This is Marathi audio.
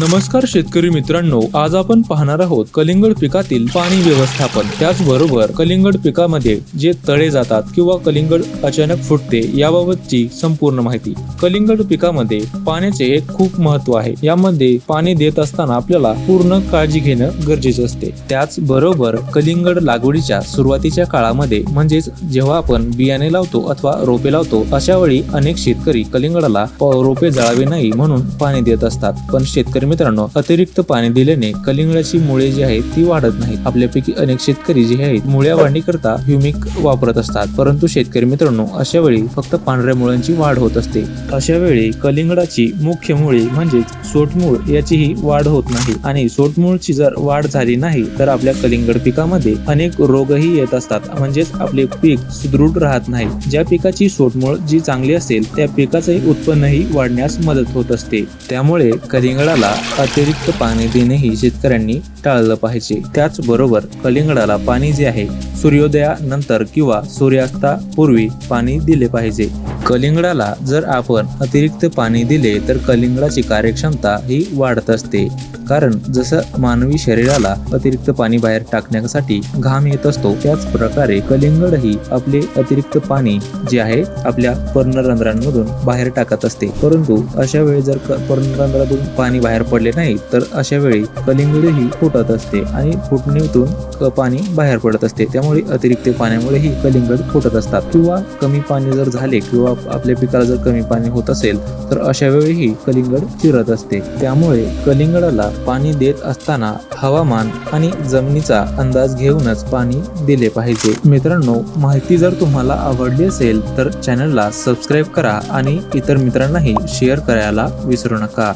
नमस्कार शेतकरी मित्रांनो आज आपण पाहणार आहोत कलिंगड पिकातील पाणी व्यवस्थापन. त्याचबरोबर कलिंगड पिकामध्ये जे तळे जातात किंवा कलिंगड अचानक फुटते याबाबतची संपूर्ण माहिती. कलिंगड पिकामध्ये पाण्याचे एक खूप महत्त्व आहे. यामध्ये पाणी देत असताना आपल्याला पूर्ण काळजी घेणं गरजेचे असते. त्याचबरोबर कलिंगड लागवडीच्या सुरुवातीच्या काळामध्ये म्हणजेच जेव्हा आपण बियाणे लावतो अथवा रोपे लावतो अशा वेळी अनेक शेतकरी कलिंगडाला प- रोपे जळावे नाही म्हणून पाणी देत असतात. पण शेतकरी मित्रांनो अतिरिक्त पाणी दिल्याने कलिंगडाची मुळे जी आहेत ती वाढत नाहीत. आपल्यापैकी अनेक शेतकरी जे आहेत मुळ्या वाढणीकरता ह्युमिक वापरत असतात. परंतु शेतकरी मित्रांनो अशा वेळी फक्त पांढऱ्या मुळांची वाढ होत असते. अशा वेळी कलिंगडाची मुख्य मुळी म्हणजेच सोटमूळ याचीही वाढ होत नाही. आणि सोटमूळची जर वाढ झाली नाही तर आपल्या कलिंगड पिकामध्ये अनेक रोगही येत असतात. म्हणजेच आपले पीक सुदृढ राहत नाही. ज्या पिकाची सोटमूळ जी चांगली असेल त्या पिकाचंही उत्पन्नही वाढण्यास मदत होत असते. त्यामुळे कलिंगडाला अतिरिक्त पाणी देणेही शेतकऱ्यांनी टाळलं पाहिजे. त्याचबरोबर कलिंगडाला पाणी जे आहे सूर्योदयानंतर किंवा सूर्यास्तापूर्वी पाणी दिले पाहिजे. कलिंगडाला जर आपण अतिरिक्त पाणी दिले तर कलिंगडाची कार्यक्षमता ही वाढत असते. कारण जसं मानवी शरीराला अतिरिक्त पाणी बाहेर टाकण्यासाठी घाम येत असतो त्याच प्रकारे कलिंगडही आपले अतिरिक्त पाणी जे आहे आपल्या पर्णरंध्रांमधून बाहेर टाकत असते. परंतु अशा वेळी जर क- पर्णरंध्रातून पाणी बाहेर पडले नाही तर अशा वेळी कलिंगडही फुटत असते आणि फुटणीतून पाणी बाहेर पडत असते. त्यामुळे अतिरिक्त पाण्यामुळेही कलिंगड फुटत असतात. किंवा कमी पाणी जर झाले किंवा आपल्या पिकाला जर कमी पाणी होत असेल तर अशा वेळीही कलिंगड चिरत असते. त्यामुळे कलिंगडाला पाणी देत असताना हवामान आणि जमिनीचा अंदाज घेऊनच पाणी दिले पाहिजे. मित्रांनो माहिती जर तुम्हाला आवडली असेल तर चॅनलला सबस्क्राईब करा आणि इतर मित्रांनाही शेअर करायला विसरू नका.